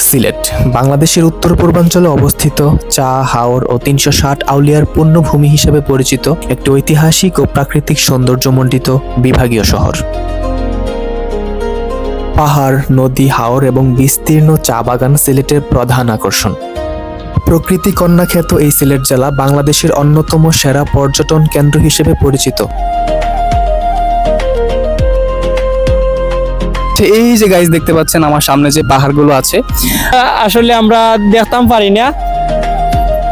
সিলেট, বাংলাদেশের উত্তর পূর্বাঞ্চলে অবস্থিত চা, হাওর ও তিনশো ষাট আউলিয়ার পূর্ণভূমি হিসেবে পরিচিত একটি ঐতিহাসিক ও প্রাকৃতিক সৌন্দর্যমণ্ডিত বিভাগীয় শহর। পাহাড়, নদী, হাওর এবং বিস্তীর্ণ চা বাগান সিলেটের প্রধান আকর্ষণ। প্রকৃতি কন্যা খ্যাত এই সিলেট জেলা বাংলাদেশের অন্যতম সেরা পর্যটন কেন্দ্র হিসেবে পরিচিত। এই যে গাইজ দেখতে পাচ্ছেন আমার সামনে যে পাহাড়গুলো আছে আসলে আমরা দেখতাম পারি না।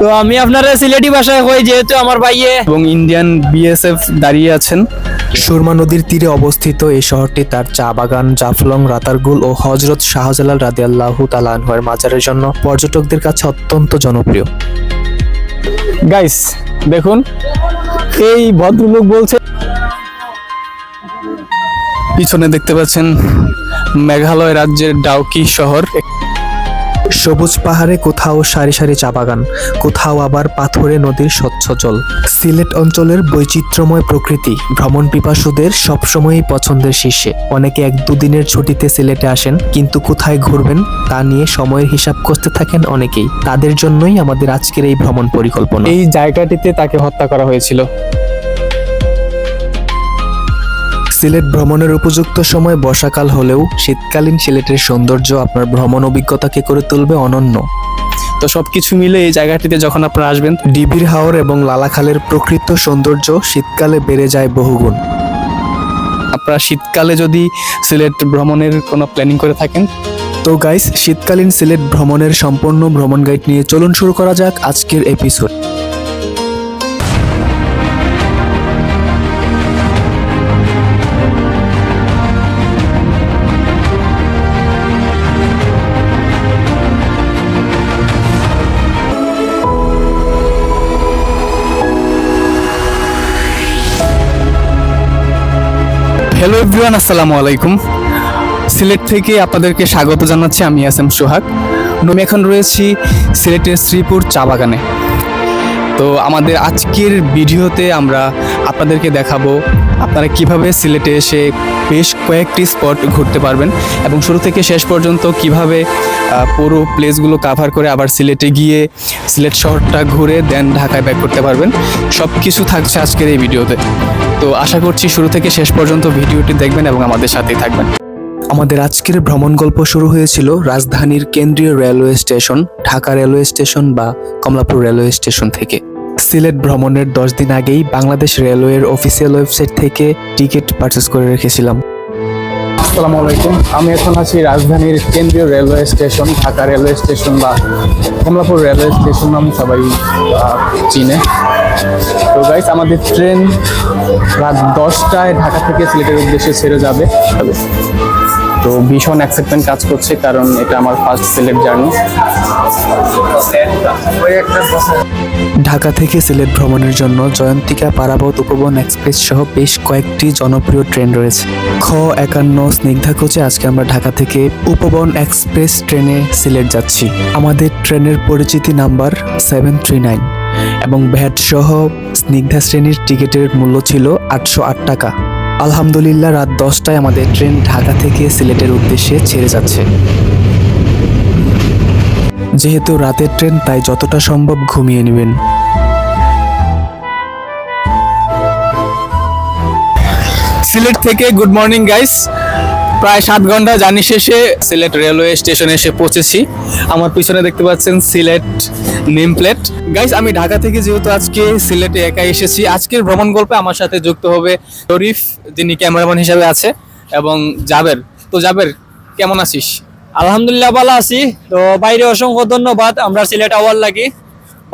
তো আমি আপনার সিলেটি ভাষায় কই যেহেতু আমার ভাইয়ে এবং ইন্ডিয়ান বিএসএফ দাঁড়িয়ে আছেন। সুরমা নদীর তীরে অবস্থিত এই শহরটি তার চা বাগান জাফলং রাতারগুল ও হজরত শাহজালাল রাদিয়াল্লাহু তালানহের মাজারের জন্য পর্যটকদের কাছে অত্যন্ত জনপ্রিয়। গাইস দেখুন এই ভদ্রলোক বলছে পিছনে দেখতে পাচ্ছেন মেঘালয় রাজ্যের ডাউকি শহর। সবুজ পাহাড়ে কোথাও সারি সারি চা বাগান কোথাও আবার পাথরে নদীর স্বচ্ছ জল। সিলেট অঞ্চলের বৈচিত্র্যময় প্রকৃতি ভ্রমণ পিপাসুদের সবসময়ই পছন্দের শীর্ষে। অনেকে এক দুদিনের ছুটিতে সিলেটে আসেন কিন্তু কোথায় ঘুরবেন তা নিয়ে সময়ের হিসাব করতে থাকেন অনেকেই। তাদের জন্যই আমাদের আজকের এই ভ্রমণ পরিকল্পনা। এই জায়গাটিতে তাকে হত্যা করা হয়েছিল। সিলেট ভ্রমণের উপযুক্ত সময় বর্ষাকাল হলেও শীতকালীন সিলেটের সৌন্দর্য আপনার ভ্রমণ অভিজ্ঞতাকে করে তুলবে অনন্য। তো সবকিছু মিলে এই জায়গাটিতে যখন আপনারা আসবেন, ডিবির হাওর এবং লালাখালের প্রকৃত সৌন্দর্য শীতকালে বেড়ে যায় বহুগুণ। আপনারা শীতকালে যদি সিলেট ভ্রমণের কোনো প্ল্যানিং করে থাকেন, তো গাইস, শীতকালীন সিলেট ভ্রমণের সম্পূর্ণ ভ্রমণ গাইড নিয়ে চলুন শুরু করা যাক আজকের এপিসোড। এভরিওয়ান, আসসালামু আলাইকুম। সিলেট থেকে আপনাদেরকে স্বাগত জানাচ্ছি আমি এস এম সোহাগ। আমি এখন রয়েছি সিলেটের শ্রীপুর চা বাগানে। তো আমাদের আজকের ভিডিওতে আমরা আপনাদেরকে দেখাবো আপনারা কীভাবে সিলেটে এসে বেশ কয়েকটি স্পট ঘুরতে পারবেন এবং শুরু থেকে শেষ পর্যন্ত কীভাবে পুরো প্লেসগুলো কাভার করে আবার সিলেটে গিয়ে সিলেট শহরটা ঘুরে দেন ঢাকায় ব্যাক করতে পারবেন। সব কিছু থাকছে আজকের এই ভিডিওতে। তো আশা করছি শুরু থেকে শেষ পর্যন্ত ভিডিওটি দেখবেন এবং আমাদের সাথেই থাকবেন। আমাদের আজকের ভ্রমণ গল্প শুরু হয়েছিল রাজধানীর কেন্দ্রীয় railway station, Dhaka railway station বা কমলাপুর রেলওয়ে স্টেশন থেকে। সিলেট ভ্রমণের দশ দিন আগেই বাংলাদেশ রেলওয়ের অফিসিয়াল ওয়েবসাইট থেকে টিকিট পারচেস করে রেখেছিলাম। আসসালামু আলাইকুম। আমি এখন আছি রাজধানীর কেন্দ্রীয় railway station, Dhaka railway station বা কমলাপুর রেলওয়ে স্টেশন নাম সবাই চিনে। তো গাইস আমাদের ট্রেন রাত দশটায় ঢাকা থেকে সিলেটের উদ্দেশ্যে ছেড়ে যাবে। তো ভীষণ এক্সাইটমেন্ট কাজ করছে, কারণ এটা আমার ফার্স্ট সিলেট জার্নি ঢাকা থেকে সিলেট ভ্রমণের জন্য জয়ন্তিকা পারাবত উপবন এক্সপ্রেস সহ বেশ কয়েকটি জনপ্রিয় ট্রেন রয়েছে। খ, একান্ন, স্নিগ্ধা কোচে আজকে আমরা ঢাকা থেকে উপবন এক্সপ্রেস ট্রেনে সিলেট যাচ্ছি। আমাদের ট্রেনের পরিচিতি নাম্বার সেভেন থ্রি নাইন এবং ভ্যাট সহ স্নিগ্ধা শ্রেণির টিকিটের মূল্য ছিল আটশো আট টাকা। আলহামদুলিল্লাহ, রাত দশটায় আমাদের ট্রেন ঢাকা থেকে সিলেটের উদ্দেশ্যে ছেড়ে যাচ্ছে। যেহেতু রাতের ট্রেন, তাই যতটা সম্ভব ঘুমিয়ে নেবেন। সিলেট থেকে গুড মর্নিং, গাইস। প্রায় সাত ঘণ্টা জার্নি শেষে সিলেট রেলওয়ে স্টেশনে এসে পৌঁছেছি। আমার পিছনে দেখতে পাচ্ছেন সিলেট নেম প্লেট গাইস আমি ঢাকা থেকে যেহেতু আজকে সিলেটে একাই এসেছি, আজকের ভ্রমণ গল্পে আমার সাথে যুক্ত হবে শরীফ, যিনি ক্যামেরাম্যান হিসাবে আছে, এবং জাবের। তো জাবের, কেমন আছিস? আলহামদুলিল্লাহ ভালো আছি। তো বাইরে অসংখ্য ধন্যবাদ, আমরা সিলেট আওয়ার লাগি।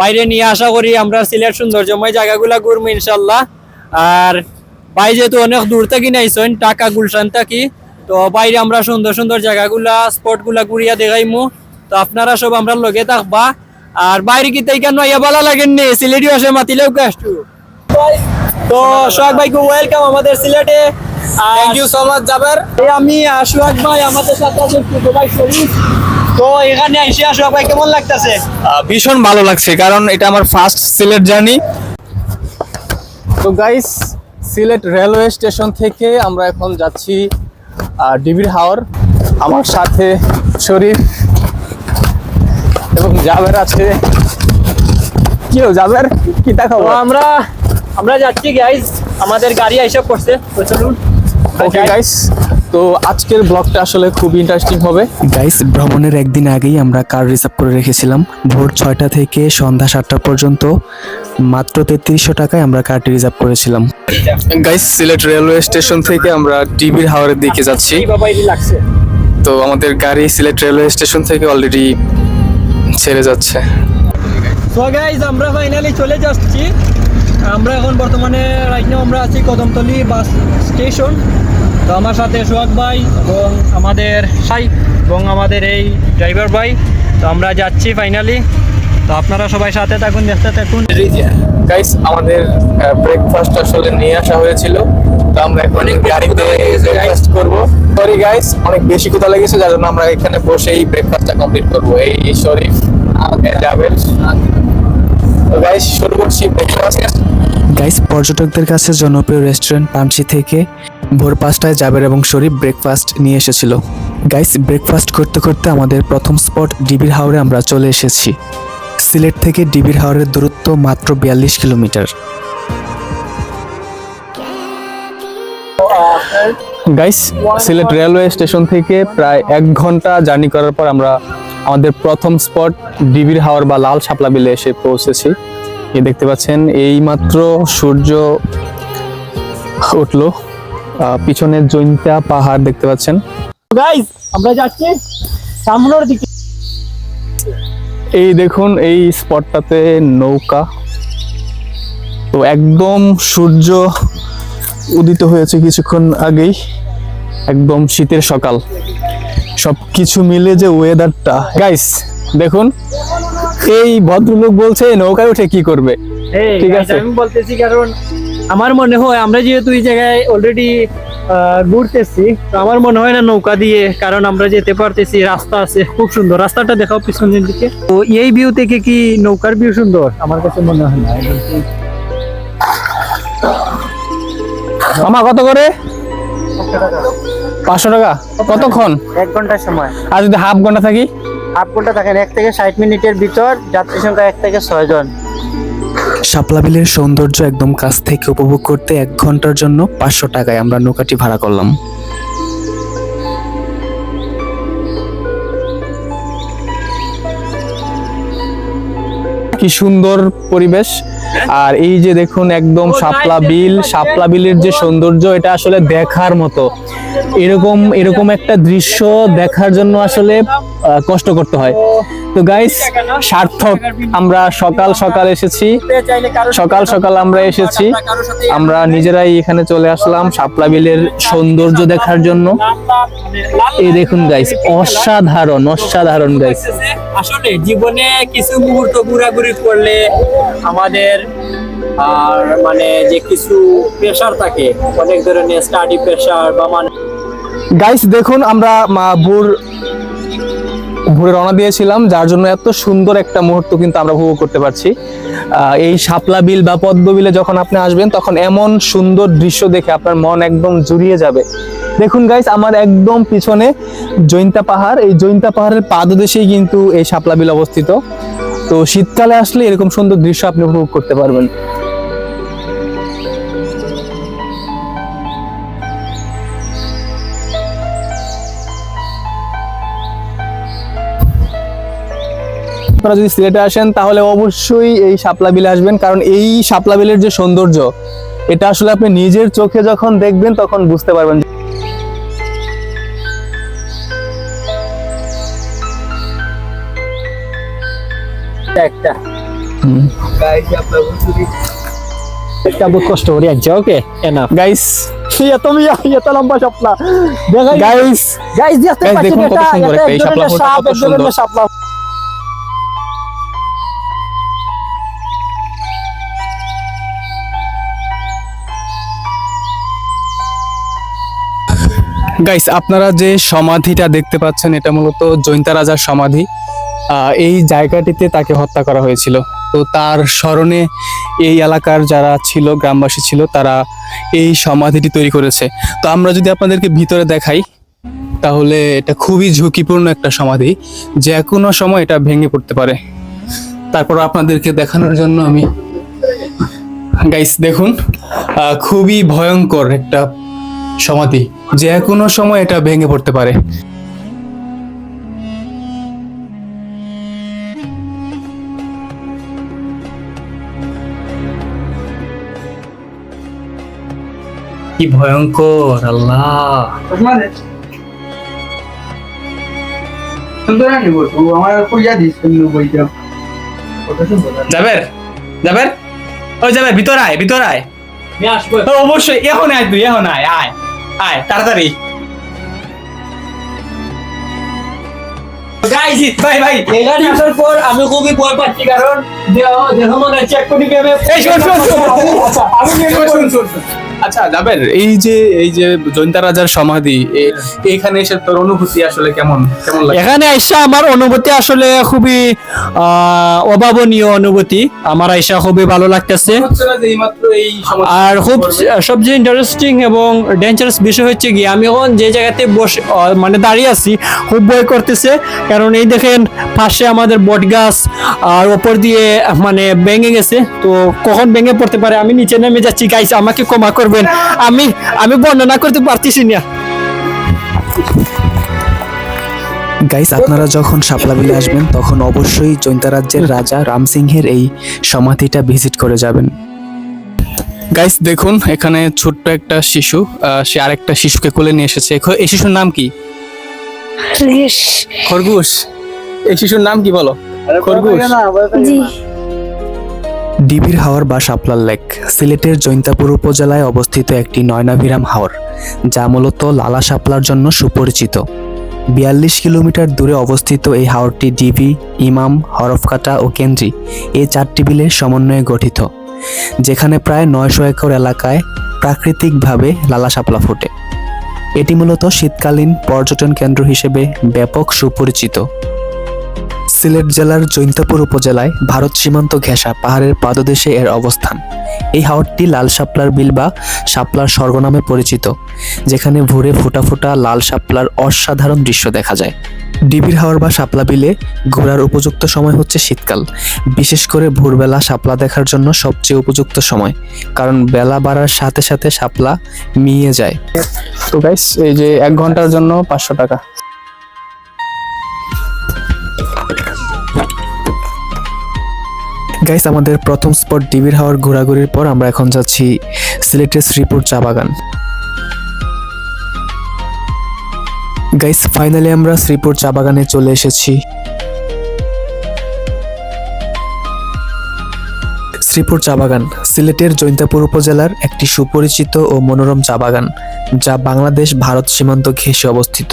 বাইরে নিয়ে আশা করি আমরা সিলেট সৌন্দর্যময় জায়গাগুলা ঘুরবো ইনশাল্লাহ আর বাইরে যেহেতু অনেক দূর থেকে নাইছেন টাকা গুলশান থাকি। তো বাইরে আমরা সুন্দর সুন্দর জায়গাগুলা স্পটগুলা ঘুরিয়া দেখাইমু। তো আপনারা সব আমরা লগে থাকবা। আর বাইরে কি তাই কেন ইয়া ভালো লাগেন নি? সিলেটি আসে মাতিলেও কাষ্টু তো সোহাগ ভাইকে ওয়েলকাম আমাদের সিলেটে। থ্যাংক ইউ সো মাচ জাবের। এই আমি আশুয়াক ভাই আমাদের সাথে ভাই শরীফ। তো এখানে এসে ভাই কেমন লাগতেছে? ভীষণ ভালো লাগছে কারণ এটা আমার ফার্স্ট সিলেট জার্নি তো গাইস সিলেট রেলওয়ে স্টেশন থেকে আমরা এখন যাচ্ছি আহ, ডিবির হাওর আমার সাথে শরীফ এবং জাবের আছে। কেউ জাবের? কি দেখাবো? আমরা আমরা যাচ্ছি গাইজ আমাদের গাড়ি এসব করছে তো চলুন। ওকে গাইস তো আজকের ব্লগটা আসলে খুব ইন্টারেস্টিং হবে। গাইস ভ্রমণের একদিন আগেই আমরা কার রিজার্ভ করে রেখেছিলাম। ভোর ছয়টা থেকে সন্ধ্যা সাতটা পর্যন্ত। মাত্র তেত্রিশশো টাকায় আমরা কারটি রিজার্ভ করেছিলাম। গাইস সিলেট রেলওয়ে স্টেশন থেকে আমরা ডিবির হাওরের দিকে যাচ্ছি। তো আমাদের গাড়ি সিলেট রেলওয়ে স্টেশন থেকে অলরেডি ছেড়ে যাচ্ছে। গাইজ আমরা ফাইনালি চলে যাচ্ছি। আমরা এখন বর্তমানে রাইট নাও আমরা আছি কদমতলি বাস স্টেশন তো আমার সাথে সোহাগ ভাই এবং আমাদের সাই এবং আমাদের এই ড্রাইভার ভাই। তো আমরা যাচ্ছি ফাইনালি তো আপনারা সবাই সাথে থাকুন দেখতে থাকুন। গাইস আমাদের ব্রেকফাস্ট আসলে নিয়ে আসা হয়েছিল। তো আমরা এখন গাড়িতে ব্রেকফাস্ট করব। সরি গাইস অনেক বেশি ক্ষুধা লেগেছে যার জন্য আমরা এখানে বসেই ব্রেকফাস্টটা কমপ্লিট করব। এই শরীফ তো গাইস শুরু করছি ব্রেকফাস্ট গাইস পর্যটকদের কাছে জনপ্রিয় রেস্টুরেন্ট পামসি থেকে ভোর পাঁচটায় জাবের এবং শরীফ ব্রেকফাস্ট নিয়ে এসেছিল। গাইস ব্রেকফাস্ট করতে করতে আমাদের প্রথম স্পট ডিবির হাওড়ে আমরা চলে এসেছি। সিলেট থেকে ডিবির হাওড়ের দূরত্ব মাত্র বিয়াল্লিশ kilometre. Guys Sylhet railway station থেকে প্রায় এক ঘণ্টা জার্নি করার পর আমরা আমাদের প্রথম স্পট ডিবির হাওর বা লাল শাপলা বিলে এসে পৌঁছেছি। দেখতে পাচ্ছেন এই মাত্র সূর্য উঠল। আহ, পিছনে জৈন্তা পাহাড় দেখতে পাচ্ছেন। আমরা যাচ্ছি সামনের দিকে। এই দেখুন এই স্পটটাতে নৌকা। তো একদম সূর্য উদিত হয়েছে কিছুক্ষণ আগেই। একদম শীতের সকাল। সব কিছু মিলে যে ওয়েদারটা গাইস দেখুন এই ভদ্রলোক বলছে নৌকায় উঠে কি করবে? ঠিক আছে। আমি বলতেছি কারণ আমার মনে হয় আমরা যেহেতু এই জায়গায় অলরেডি ঘুরতেছি তো আমার মনে হয় না নৌকা দিয়ে কারণ আমরা যেতে পারতেছি রাস্তা আছে খুব সুন্দর। রাস্তাটা দেখাও পিছনের দিকে। তো এই ভিউ থেকে কি নৌকার ভিউ সুন্দর? আমার কাছে মনে হয় না। মামা কত করে? পাঁচশো টাকা। কতক্ষণ? এক ঘণ্টার সময়। আর যদি হাফ ঘণ্টা থাকি? হাফ ঘণ্টা থাকেন এক থেকে ষাট মিনিটের ভিতর যাত্রী সংখ্যা এক থেকে ছয় জন শাপলা বিলের সৌন্দর্য একদম কাছ থেকে উপভোগ করতে এক ঘণ্টার জন্য পাঁচশো টাকায় আমরা নৌকাটি ভাড়া করলাম। কি সুন্দর পরিবেশ। আর এই যে দেখুন একদম শাপলা বিল শাপলা বিলের যে সৌন্দর্য এটা আসলে দেখার মতো। এরকম এরকম একটা দৃশ্য দেখার জন্য আসলে কষ্ট করতে হয়। তো গাইস সার্থক আমরা সকাল সকাল এসেছি। সকাল সকাল আমরা এসেছি। আমরা নিজেরাই এখানে চলে আসলাম শাপলা বিলের সৌন্দর্য দেখার জন্য। এই দেখুন গাইস অসাধারণ অসাধারণ গাইস আসলে জীবনে কিছু মুহূর্ত ঘোরাঘুরি করলে আমাদের আর মানে যে কিছু প্রেশার থাকে, অনেক ধরনের স্টাডি প্রেশার বা মানে গাইস দেখুন, আমরা মা- ভোর ভোরে রওনা দিয়েছিলাম, যার জন্য এত সুন্দর একটা মুহূর্ত কিন্তু আমরা উপভোগ করতে পারছি। এই শাপলা বিল বা পদ্ম বিলে যখন আপনি আসবেন, তখন এমন সুন্দর দৃশ্য দেখে আপনার মন একদম জুড়িয়ে যাবে। দেখুন গাইস আমার একদম পিছনে জৈন্তা পাহাড়। এই জৈন্তা পাহাড়ের পাদদেশেই কিন্তু এই শাপলা বিল অবস্থিত। তো শীতকালে আসলে এরকম সুন্দর দৃশ্য আপনি উপভোগ করতে পারবেন। আপনারা যদি সিলেটে আসেন, তাহলে অবশ্যই এই শাপলা বিলে আসবেন, কারণ এই শাপলা বিলের যে সৌন্দর্য, এটা আসলে আপনি নিজের চোখে যখন দেখবেন, তখন বুঝতে পারবেন একটা। একটা বহুত কষ্ট করে আনছে ওকে এনাফ গাইস এত মিয়া এত লম্বা শাপলা। গাইস গাইস দেখতে পাচ্ছেন এটা সুন্দর এটা একটা এই শাপলা কত সুন্দর। শাপলা। গাইস আপনারা যে সমাধিটা দেখতে পাচ্ছেন এটা মূলত জৈন্তা রাজার সমাধি। এই জায়গাটিতে তাকে হত্যা করা হয়েছিল। তো তার স্মরণে এই এলাকার যারা ছিল, গ্রামবাসী ছিল, তারা এই সমাধিটি তৈরি করেছে। তো আমরা যদি আপনাদেরকে ভিতরে দেখাই, তাহলে এটা খুবই ঝুঁকিপূর্ণ একটা সমাধি। যে কোনো সময় এটা ভেঙে পড়তে পারে। তারপর আপনাদেরকে দেখানোর জন্য আমি গাইস দেখুন খুবই ভয়ঙ্কর একটা সমাধি। যে কোনো সময় এটা ভেঙে পড়তে পারে। কি ভয়ঙ্কর আল্লাহ। সুন্দর আনি বলব আমার কইয়া দিস সুন্দর বইটা কত সুন্দর যাবের যাবের ওই যাবের ভিতর আয় ভিতর আয়। নিয়ে আসব। ও, অবশ্যই এখন আয় তুই এখন আয় আয় আয় তাড়াতাড়ি। ভাই ভাই এখানে আসার পর আমি খুবই ভয় পাচ্ছি কারণ দেহ দেহ মনে। আচ্ছা, আমি। আচ্ছা যাবের এই যে এই যে জৈন্তা রাজার সমাধি এ- এইখানে এসে তোর অনুভূতি আসলে কেমন? কেমন লাগে এখানে আইসা আমার অনুভূতি আসলে খুবই অভাবনীয় অনুভূতি। আমার আইসা খুবই ভালো লাগতেছে। আর খুব সবচেয়ে ইন্টারেস্টিং এবং ডেঞ্জারাস বিষয় হচ্ছে কি আমি এখন যে জায়গাতে বসে মানে দাঁড়িয়ে আছি খুব ভয় করতেছে। কারণ এই দেখেন পাশে আমাদের বট গাছ আর ওপর দিয়ে মানে ভেঙে গেছে। তো কখন ভেঙে পড়তে পারে আমি নিচে নেমে যাচ্ছি। গাইস আমাকে ক্ষমা করবেন? আমি আমি বর্ণনা করতে পারতেছি না। গাইস আপনারা যখন শাপলাবিলে আসবেন তখন অবশ্যই জৈন্তা রাজ্যের রাজা রামসিংহের এই সমাধিটা ভিজিট করে যাবেন। গাইস দেখুন এখানে ছোট্ট একটা শিশু আহ, সে আরেকটা শিশুকে কোলে নিয়ে এসেছে। এই শিশুর নাম কি? খরগোশ। এই শিশুর নাম কি বলো? খরগোশ। জি। ডিবির হাওর বা শাপলার লেক, সিলেটের জৈন্তাপুর উপজেলায় অবস্থিত একটি নয়নাভিরাম হাওর, যা মূলত লালা শাপলার জন্য সুপরিচিত। বিয়াল্লিশ কিলোমিটার দূরে অবস্থিত এই হাওরটি ডিবি, ইমাম, হরফকাটা ও কেন্দ্রি এই চারটি বিলের সমন্বয়ে গঠিত, যেখানে প্রায় নয়শো একর এলাকায় প্রাকৃতিকভাবে লালা শাপলা ফোটে। এটি মূলত শীতকালীন পর্যটন কেন্দ্র হিসেবে ব্যাপক সুপরিচিত। সিলেট জেলার জৈন্তাপুর উপজেলায় ভারত সীমান্ত ঘেঁষা পাহাড়ের পাদদেশে এর অবস্থান। এই হাওরটি লাল শাপলার বিল বা শাপলার স্বর্গ নামে পরিচিত, যেখানে ভোরে ফোটা ফোটা লাল শাপলার অসাধারণ দৃশ্য দেখা যায়। ডিবির হাওর বা শাপলা বিলে ঘোরার উপযুক্ত সময় হচ্ছে শীতকাল। বিশেষ করে ভোরবেলা শাপলা দেখার জন্য সবচেয়ে উপযুক্ত সময়, কারণ বেলা বাড়ার সাথে সাথে শাপলা মিয়ে যায়। তো গাইস এই যে এক ঘণ্টার জন্য পাঁচশো টাকা। গাইস আমাদের প্রথম স্পট ডিবির হাওয়ার ঘোরাঘুরির পর আমরা এখন যাচ্ছি সিলেটের শ্রীপুর চা বাগান। গাইস ফাইনালি আমরা শ্রীপুর চা বাগানে চলে এসেছি। শ্রীপুর চা বাগান, সিলেটের জৈন্তাপুর উপজেলার একটি সুপরিচিত ও মনোরম চা বাগান, যা বাংলাদেশ ভারত সীমান্ত ঘেঁষে অবস্থিত।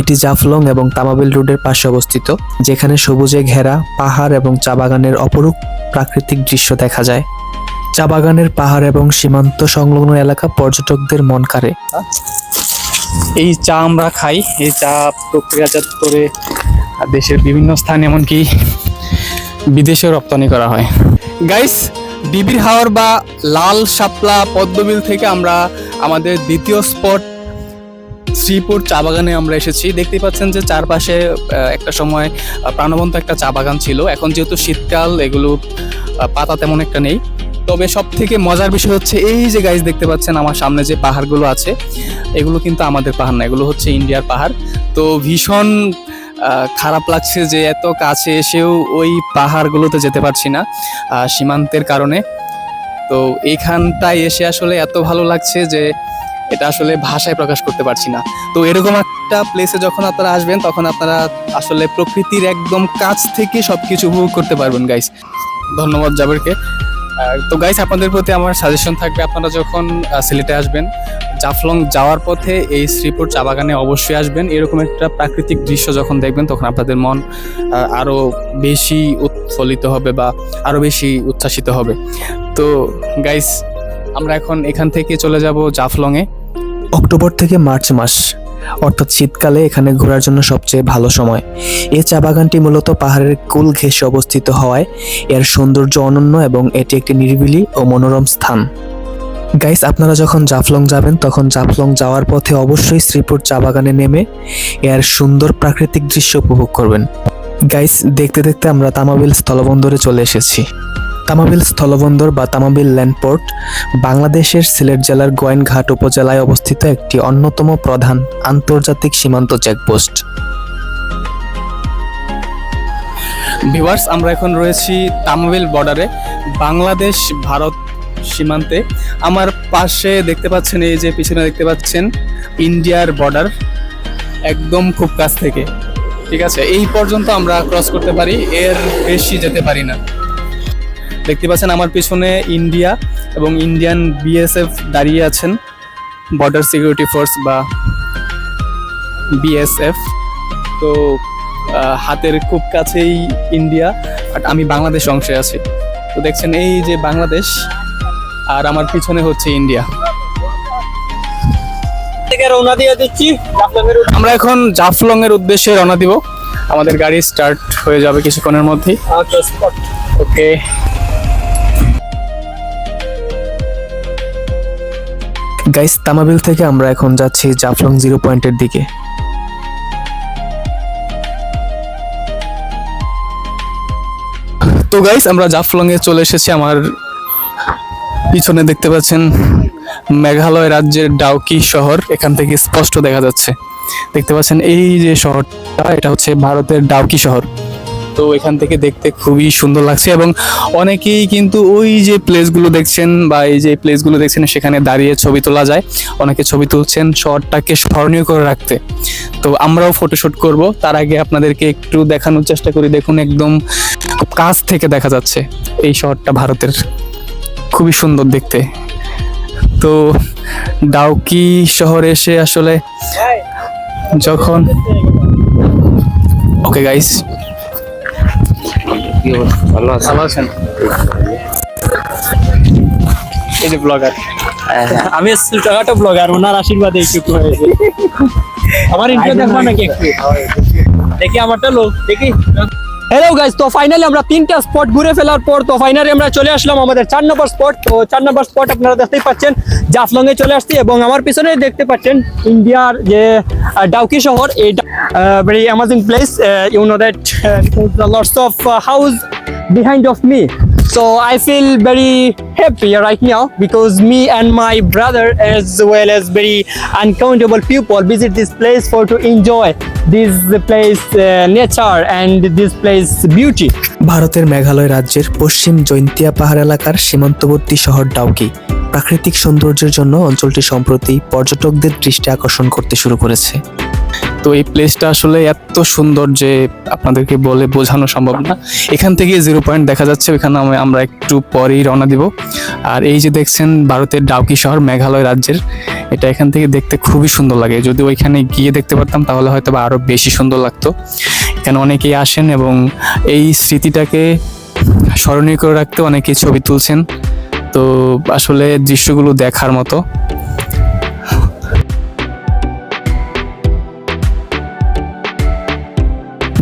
এটি জাফলং এবং তামাবিল রোডের পাশে অবস্থিত, যেখানে সবুজে ঘেরা পাহাড় এবং চা বাগানের অপরূপ প্রাকৃতিক দৃশ্য দেখা যায়। চা বাগানের পাহাড় এবং সীমান্ত সংলগ্ন এলাকা পর্যটকদের মন কাড়ে। এই চা আমরা খাই, এই চা প্রক্রিয়াজাত করে দেশের বিভিন্ন স্থানে এমনকি বিদেশেও রপ্তানি করা হয়। গাইস ডিবির হাওর বা লাল শাপলা পদ্মবিল থেকে আমরা আমাদের দ্বিতীয় স্পট শ্রীপুর চা বাগানে আমরা এসেছি। দেখতে পাচ্ছেন যে চারপাশে একটা সময় প্রাণবন্ত একটা চা বাগান ছিল। এখন যেহেতু শীতকাল, এগুলো পাতা তেমন একটা নেই। তবে সব থেকে মজার বিষয় হচ্ছে, এই যে গাইস দেখতে পাচ্ছেন, আমার সামনে যে পাহাড়গুলো আছে, এগুলো কিন্তু আমাদের পাহাড় না, এগুলো হচ্ছে ইন্ডিয়ার পাহাড়। তো ভীষণ খারাপ লাগছে যে এত কাছে এসেও ওই পাহাড়গুলোতে যেতে পারছি না সীমান্তের কারণে। তো এইখানটায় এসে আসলে এত ভালো লাগছে যে এটা আসলে ভাষায় প্রকাশ করতে পারছি না। তো এরকম একটা প্লেসে যখন আপনারা আসবেন, তখন আপনারা আসলে প্রকৃতির একদম কাছ থেকে সব কিছু উপভোগ করতে পারবেন গাইস ধন্যবাদ জাবেরকে। তো গাইস আপনাদের প্রতি আমার সাজেশন থাকবে, আপনারা যখন সিলেটে আসবেন, জাফলং যাওয়ার পথে এই শ্রীপুর চা বাগানে অবশ্যই আসবেন। এরকম একটা প্রাকৃতিক দৃশ্য যখন দেখবেন, তখন আপনাদের মন আরও বেশি উৎফুল্লিত হবে বা আরও বেশি উচ্ছ্বাসিত হবে। তো গাইস আমরা এখন এখান থেকে চলে যাব জাফলংয়ে। অক্টোবর থেকে মার্চ মাস। অর্থাৎ শীতকালে এখানে ঘোরার জন্য সবচেয়ে ভালো সময়। এই চা বাগানটি মূলত পাহাড়ের কুল ঘেঁষে অবস্থিত হওয়ায় এর সৌন্দর্য অনন্য এবং এটি একটি নিরিবিলি ও মনোরম স্থান। গাইস, আপনারা যখন জাফলং যাবেন, তখন জাফলং যাওয়ার পথে অবশ্যই শ্রীপুর চা বাগানে নেমে এর সুন্দর প্রাকৃতিক দৃশ্য উপভোগ করবেন। গাইস, দেখতে দেখতে আমরা তামাবিল স্থলবন্দরে চলে এসেছি। তামাবিল স্থলবন্দর বা তামাবিল ল্যান্ডপোর্ট বাংলাদেশের সিলেট জেলার গোয়েনঘাট উপজেলায় অবস্থিত একটি অন্যতম প্রধান আন্তর্জাতিক সীমান্ত চেকপোস্ট। ভিভার্স আমরা এখন রয়েছি তামাবিল বর্ডারে, বাংলাদেশ ভারত সীমান্তে। আমার পাশে দেখতে পাচ্ছেন, এই যে পিছনে দেখতে পাচ্ছেন, ইন্ডিয়ার বর্ডার, একদম খুব কাছ থেকে। ঠিক আছে, এই পর্যন্ত আমরা ক্রস করতে পারি, এর বেশি যেতে পারি না। দেখতে পাচ্ছেন আমার পিছনে ইন্ডিয়া এবং ইন্ডিয়ান বিএসএফ দাঁড়িয়ে আছেন বর্ডার সিকিউরিটি ফোর্স বা বিএসএফ তো হাতের খুব কাছেই ইন্ডিয়া আর আমি বাংলাদেশ অংশে আছি। তো দেখছেন এই যে বাংলাদেশ আর আমার পিছনে হচ্ছে ইন্ডিয়া। থেকে রওনা দিয়ে দিচ্ছি আমরা এখন জাফলং এর উদ্দেশ্যে রওনা দিব। আমাদের গাড়ি স্টার্ট হয়ে যাবে কিছুক্ষণের মধ্যেই। ওকে গাইস তামাবিল থেকে আমরা এখন যাচ্ছি জাফলং জিরো পয়েন্টের দিকে। তো গাইস আমরা জাফলং এ চলে এসেছি আমার পিছনে, দেখতে পাচ্ছেন মেঘালয় রাজ্যের ডাউকি শহর, এখান থেকে স্পষ্ট দেখা যাচ্ছে। দেখতে পাচ্ছেন এই যে শহরটা, এটা হচ্ছে ভারতের ডাউকি শহর। তো এখান থেকে দেখতে খুবই সুন্দর লাগছে এবং অনেকেই কিন্তু ওই যে প্লেসগুলো দেখছেন বা এই যে প্লেসগুলো দেখছেন সেখানে দাঁড়িয়ে ছবি তোলা যায়। অনেকে ছবি তুলছেন শহরটাকে স্মরণীয় করে রাখতে। তো আমরাও ফটোশুট করব। তার আগে আপনাদেরকে একটু দেখানোর চেষ্টা করি। দেখুন একদম কাছ থেকে দেখা যাচ্ছে এই শহরটা ভারতের। খুবই সুন্দর দেখতে। তো ডাউকি শহরে এসে আসলে যখন ওকে গাইস ভালো আছেন? এই যে ব্লগার আমি ছোটখাটো ব্লগার ওনার আশীর্বাদে একটু হয়েছে। আমার ইন্টারভিউ দেখবা নাকি একটু? দেখি আমারটা লোক দেখি। হ্যালো গাইজ তো ফাইনালি আমরা তিনটা স্পট ঘুরে ফেলার পর তো ফাইনালি আমরা চলে আসলাম আমাদের চার নম্বর স্পট তো চার নম্বর স্পট আপনারা দেখতেই পাচ্ছেন জাফলং এ চলে আসছি এবং আমার পিছনে দেখতে পাচ্ছেন ইন্ডিয়ার যে ডাউকি শহর। এই very amazing place you that lots of house behind of me so i feel very happy right now because me and my brother as well as very uncountable people visit this place for to enjoy this place uh, nature and this place beauty ভারতের মেঘালয় রাজ্যের পশ্চিম জৈন্তিয়া পাহাড় এলাকার সীমান্তবর্তী শহর ডাউকি প্রাকৃতিক সৌন্দর্যের জন্য অঞ্চলটি সম্প্রতি পর্যটকদের দৃষ্টি আকর্ষণ করতে শুরু করেছে তো এই প্লেসটা আসলে এত সুন্দর যে আপনাদেরকে বলে বোঝানো সম্ভব না। এখান থেকে জিরো পয়েন্ট দেখা যাচ্ছে, ওইখানে আমরা একটু পরেই রওনা দিব। আর এই যে দেখছেন, ভারতের ডাউকি শহর মেঘালয় রাজ্যের, এটা এখান থেকে দেখতে খুবই সুন্দর লাগে। যদি ওইখানে গিয়ে দেখতে পারতাম, তাহলে হয়তো বা আরও বেশি সুন্দর লাগতো। এখানে অনেকেই আসেন এবং এই স্মৃতিটাকে স্মরণীয় করে রাখতে অনেকেই ছবি তুলছেন। তো আসলে দৃশ্যগুলো দেখার মতো।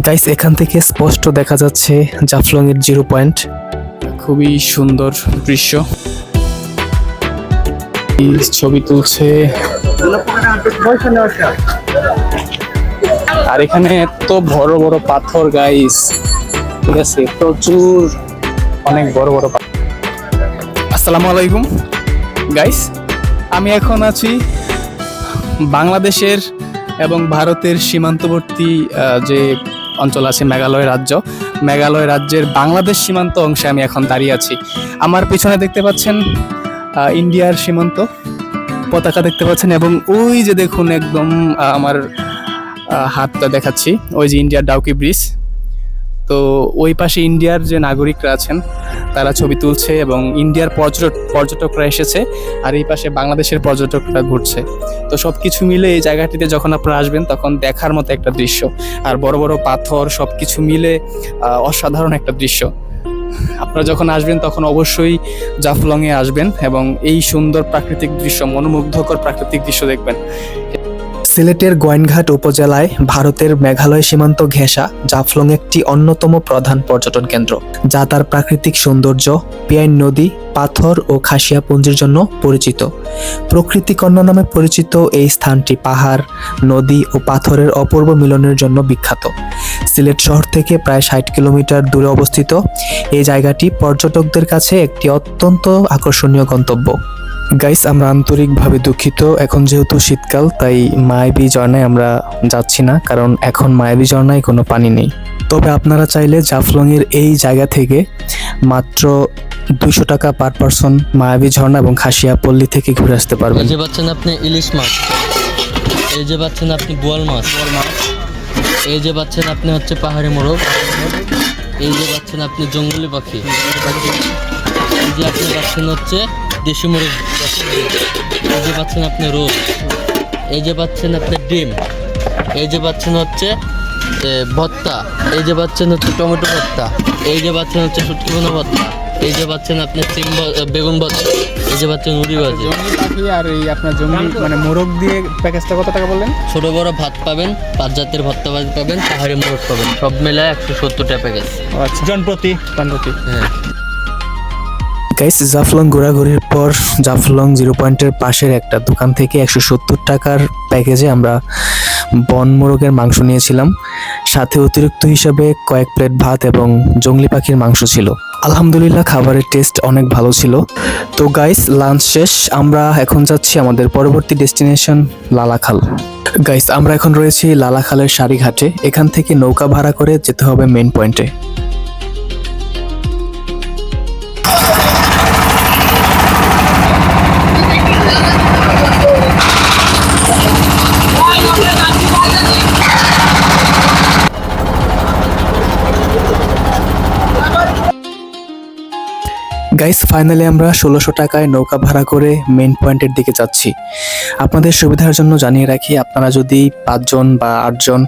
গাইস এখান থেকে স্পষ্ট দেখা যাচ্ছে জাফলং এর জিরো পয়েন্ট। খুবই সুন্দর দৃশ্য। ছবি তুলছে। আর এখানে এত বড় বড় পাথর গাইস ঠিক আছে, প্রচুর, অনেক বড় বড় পাথর। আসসালামু আলাইকুম গাইস আমি এখন আছি বাংলাদেশের এবং ভারতের সীমান্তবর্তী যে অঞ্চল আছে মেঘালয় রাজ্য। মেঘালয় রাজ্যের বাংলাদেশ সীমান্ত অংশে আমি এখন দাঁড়িয়ে আছি। আমার পিছনে দেখতে পাচ্ছেন ইন্ডিয়ার সীমান্ত পতাকা দেখতে পাচ্ছেন এবং ওই যে দেখুন একদম আমার হাতটা দেখাচ্ছি। ওই যে ইন্ডিয়ার ডাউকি ব্রিজ। তো ওই পাশে ইন্ডিয়ার যে নাগরিকরা আছেন, তারা ছবি তুলছে এবং ইন্ডিয়ার পর্যটক পর্যটকরা এসেছে আর এই পাশে বাংলাদেশের পর্যটকরা ঘুরছে। তো সব কিছু মিলে এই জায়গাটিতে যখন আপনারা আসবেন, তখন দেখার মতো একটা দৃশ্য। আর বড় বড় পাথর সব কিছু মিলে অসাধারণ একটা দৃশ্য। আপনারা যখন আসবেন, তখন অবশ্যই জাফলংয়ে আসবেন এবং এই সুন্দর প্রাকৃতিক দৃশ্য, মনোমুগ্ধকর প্রাকৃতিক দৃশ্য দেখবেন। সিলেটের গোয়েনঘাট উপজেলায় ভারতের মেঘালয় সীমান্ত ঘেঁষা জাফলং একটি অন্যতম প্রধান পর্যটন কেন্দ্র, যা তার প্রাকৃতিক সৌন্দর্য, পিয়াইন নদী, পাথর ও খাসিয়া পুঞ্জির জন্য পরিচিত। প্রকৃতি কন্যা নামে পরিচিত এই স্থানটি পাহাড়, নদী ও পাথরের অপূর্ব মিলনের জন্য বিখ্যাত। সিলেট শহর থেকে প্রায় ষাট কিলোমিটার দূরে অবস্থিত। এই জায়গাটি পর্যটকদের কাছে একটি অত্যন্ত আকর্ষণীয় গন্তব্য। গাইস আমরা আন্তরিকভাবে দুঃখিত। এখন যেহেতু শীতকাল, তাই মায়াবী ঝর্ণায় আমরা যাচ্ছি না, কারণ এখন মায়াবী ঝর্ণায় কোনো পানি নেই। তবে আপনারা চাইলে জাফলংয়ের এই জায়গা থেকে মাত্র দুইশো টাকা পার পারসন মায়াবী ঝর্ণা এবং খাসিয়া পল্লী থেকে ঘুরে আসতে পারবেন। এই যে পাচ্ছেন আপনি ইলিশ মাছ, এই যে পাচ্ছেন আপনি বোয়াল মাছ, এই যে পাচ্ছেন আপনি হচ্ছে পাহাড়ি মোরগ, এই যে পাচ্ছেন আপনি জঙ্গলি পাখি, এই যে আপনি পাচ্ছেন হচ্ছে দেশি মোরগ। এই যে পাচ্ছেন আপনি রোদ এই যে পাচ্ছেন আপনি ডিম এই যে পাচ্ছেন হচ্ছে এ, ভর্তা এই যে পাচ্ছেন হচ্ছে টমেটো ভর্তা এই যে পাচ্ছেন হচ্ছে শুটকি বোনা ভর্তা এই যে পাচ্ছেন আপনি সিম বেগুন ভর্তা এই যে পাচ্ছেন মুড়ি ভাজি। পাখি আর এই আপনার জঙ্গলি মানে মোরগ দিয়ে প্যাকেজটা কত টাকা বললেন? ছোট বড় ভাত পাবেন পাঁচ জাতের ভর্তা ভাত পাবেন পাহাড়ি মোরগ পাবেন সব মিলায় একশো সত্তরটা প্যাকেজ আচ্ছা। জনপ্রতি। জনপ্রতি। হ্যাঁ। গাইস জাফলং ঘোরাঘুরির পর জাফলং জিরো পয়েন্টের পাশের একটা দোকান থেকে একশো সত্তর টাকার প্যাকেজে আমরা বন মোরগের মাংস নিয়েছিলাম। সাথে অতিরিক্ত হিসাবে কয়েক প্লেট ভাত এবং জংলি পাখির মাংস ছিল। আলহামদুলিল্লাহ, খাবারের টেস্ট অনেক ভালো ছিল। তো গাইস লাঞ্চ শেষ। আমরা এখন যাচ্ছি আমাদের পরবর্তী ডেস্টিনেশন লালাখাল। গাইস আমরা এখন রয়েছি লালাখালের সারিঘাটে। এখান থেকে নৌকা ভাড়া করে যেতে হবে মেন পয়েন্টে গাইস ফাইনালি আমরা ষোলোশো টাকায় নৌকা ভাড়া করে মেন পয়েন্টের দিকে যাচ্ছি। আপনাদের সুবিধার জন্য জানিয়ে রাখি, আপনারা যদি পাঁচজন বা আটজন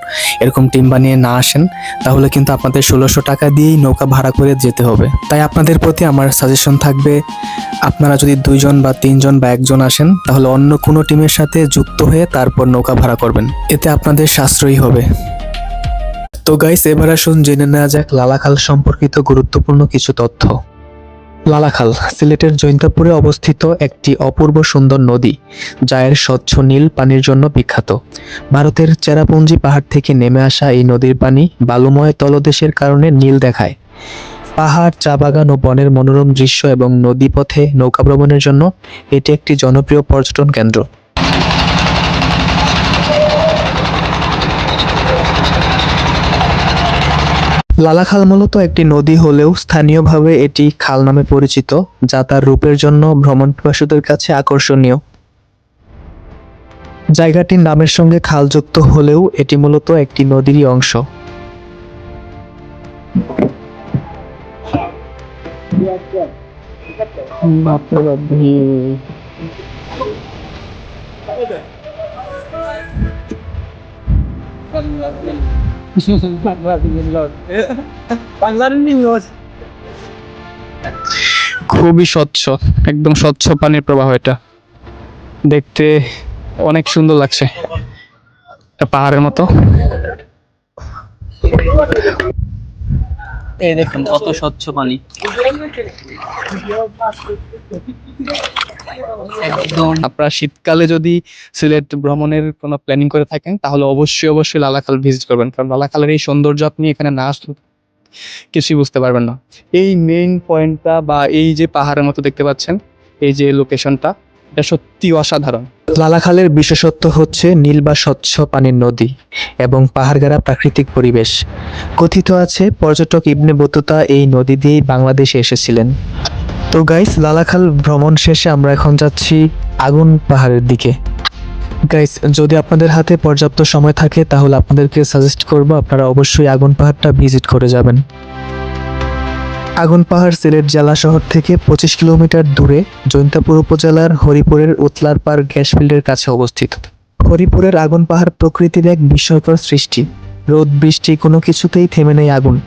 এরকম টিম বানিয়ে না আসেন, তাহলে কিন্তু আপনাদের ষোলোশো টাকা দিয়েই নৌকা ভাড়া করে যেতে হবে। তাই আপনাদের প্রতি আমার সাজেশন থাকবে, আপনারা যদি দুইজন বা তিনজন বা একজন আসেন, তাহলে অন্য কোনো টিমের সাথে যুক্ত হয়ে তারপর নৌকা ভাড়া করবেন। এতে আপনাদের সাশ্রয়ী হবে। তো গাইস এবার আসুন জেনে নেওয়া যাক লালাখাল সম্পর্কিত গুরুত্বপূর্ণ কিছু তথ্য। লালাখাল, সিলেটের জৈন্তাপুরে অবস্থিত একটি অপূর্ব সুন্দর নদী যা এর স্বচ্ছ নীল পানির জন্য বিখ্যাত। ভারতের চেরাপুঞ্জি পাহাড় থেকে নেমে আসা এই নদীর পানি বালুময় তলদেশের কারণে নীল দেখায়। পাহাড়, চা বাগান ও বনের মনোরম দৃশ্য এবং নদীপথে নৌকা ভ্রমণের জন্য এটি একটি জনপ্রিয় পর্যটন কেন্দ্র। লালাখাল মূলত একটি নদী হলেও স্থানীয়ভাবে এটি খাল নামে পরিচিত, যা তার রূপের জন্য ভ্রমণ পিপাসুদের কাছে আকর্ষণীয়। জায়গাটির নামের সঙ্গে খাল যুক্ত হলেও এটি মূলত একটি নদীরই অংশ। খুবই স্বচ্ছ, একদম স্বচ্ছ পানির প্রবাহ এটা। দেখতে অনেক সুন্দর লাগছে পাহাড়ের মতো। এই দেখুন, কত স্বচ্ছ পানি। একদম। আপনারা শীতকালে যদি সিলেট ভ্রমণের কোনো প্ল্যানিং করে থাকেন তাহলে অবশ্যই অবশ্যই লালাখাল ভিজিট করবেন। কারণ লালাখালের এই সৌন্দর্য আপনি এখানে না আসলে কিছুই বুঝতে পারবেন না। এই মেইন পয়েন্টটা বা এই যে পাহাড়ের মতো দেখতে পাচ্ছেন এই যে লোকেশনটা এটা সত্যি অসাধারণ। লালাখালের বিশেষত্ব হচ্ছে নীল বা স্বচ্ছ পানির নদী এবং পাহাড়গাড়া প্রাকৃতিক পরিবেশ। কথিত আছে পর্যটক ইবনে বতুতা এই নদী দিয়েই বাংলাদেশে এসেছিলেন। তো গাইস লালাখাল ভ্রমণ শেষে আমরা এখন যাচ্ছি আগুন পাহাড়ের দিকে। গাইস যদি আপনাদের হাতে পর্যাপ্ত সময় থাকে, তাহলে আপনাদেরকে সাজেস্ট করব আপনারা অবশ্যই আগুন পাহাড়টা ভিজিট করে যাবেন। আগুন পাহাড় সিলেট জেলা শহর থেকে পঁচিশ কিলোমিটার দূরে জৈন্তাপুর উপজেলার হরিপুরের উতলার উতলারপাড় গ্যাস ফিল্ডের কাছে অবস্থিত। হরিপুরের আগুন পাহাড় প্রকৃতির এক বিস্ময়কর সৃষ্টি। রোদ, বৃষ্টি কোনো কিছুতেই থেমে নেই আগুন।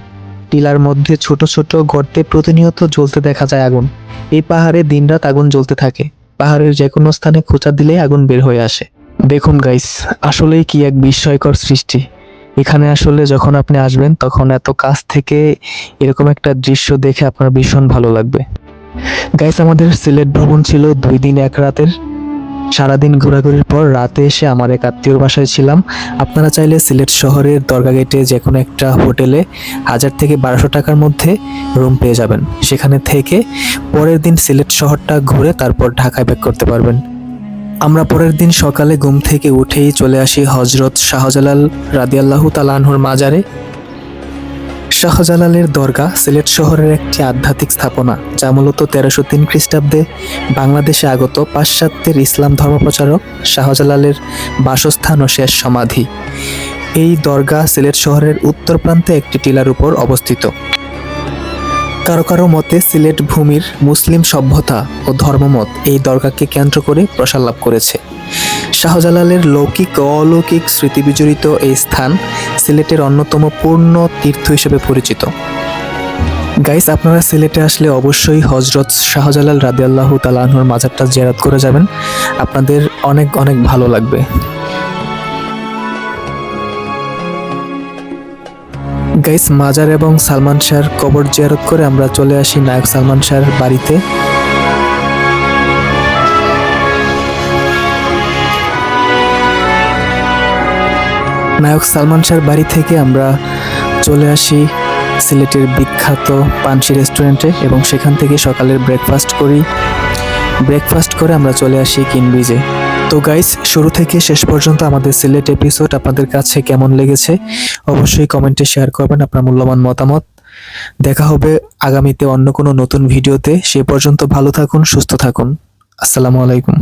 টিলার মধ্যে ছোট ছোট গর্তে প্রতিনিয়ত জ্বলতে দেখা যায় আগুন। এই পাহাড়ে দিনরাত আগুন জ্বলতে থাকে। পাহাড়ের যে কোনো স্থানে খোঁচা দিলেই আগুন বের হয়ে আসে। দেখুন গাইস আসলেই কি এক বিস্ময়কর সৃষ্টি। এখানে আসলে যখন আপনি আসবেন, তখন এত কাছ থেকে এরকম একটা দৃশ্য দেখে আপনার ভীষণ ভালো লাগবে। গাইস আমাদের সিলেট ভ্রমণ ছিল দুই দিন এক রাতের। সারাদিন ঘোরাঘুরির পর রাতে এসে আমার এক আত্মীয়র বাসায় ছিলাম। আপনারা চাইলে সিলেট শহরের দরগা গেটে যে কোনো একটা হোটেলে হাজার থেকে বারোশো টাকার মধ্যে রুম পেয়ে যাবেন। সেখানে থেকে পরের দিন সিলেট শহরটা ঘুরে তারপর ঢাকায় ব্যাক করতে পারবেন। আমরা পরের দিন সকালে ঘুম থেকে উঠেই চলে আসি হজরত শাহজালাল রাদিয়াল্লাহু তালানহুর মাজারে। শাহজালালের দরগা সিলেট শহরের একটি আধ্যাত্মিক স্থাপনা, যা মূলত তেরোশো তিন খ্রিস্টাব্দে বাংলাদেশে আগত পাশ্চাত্যের ইসলাম ধর্মপ্রচারক শাহজালালের বাসস্থান ও শেষ সমাধি। এই দরগা সিলেট শহরের উত্তর প্রান্তে একটি টিলার উপর অবস্থিত। কারও কারও মতে সিলেট ভূমির মুসলিম সভ্যতা ও ধর্মমত এই দরগাকে কেন্দ্র করে প্রসার লাভ করেছে। শাহজালালের লৌকিক ও অলৌকিক স্মৃতি বিজড়িত এই স্থান সিলেটের অন্যতম পূর্ণ তীর্থ হিসেবে পরিচিত। গাইস আপনারা সিলেটে আসলে অবশ্যই হজরত শাহজালাল রাদিয়াল্লাহু তালাহুর মাজারটা জিয়ারত করে যাবেন। আপনাদের অনেক অনেক ভালো লাগবে। গাইস মাজার এবং সালমান শাহর কবর জিয়ারত করে আমরা চলে আসি নায়ক সালমান শাহর বাড়িতে। নায়ক সালমান শাহর বাড়ি থেকে আমরা চলে আসি সিলেটের বিখ্যাত পানসি রেস্টুরেন্টে এবং সেখান থেকে সকালের ব্রেকফাস্ট করি। ব্রেকফাস্ট করে আমরা চলে আসি কিনব্রিজে তো গাইস শুরু থেকে শেষ পর্যন্ত আমাদের সিলেট এপিসোড আপনাদের কাছে কেমন লেগেছে? অবশ্যই কমেন্টে শেয়ার করবেন আপনার মূল্যবান মতামত। দেখা হবে আগামীতে অন্য কোনো নতুন ভিডিওতে সে পর্যন্ত ভালো থাকুন, সুস্থ থাকুন। আসসালামু আলাইকুম।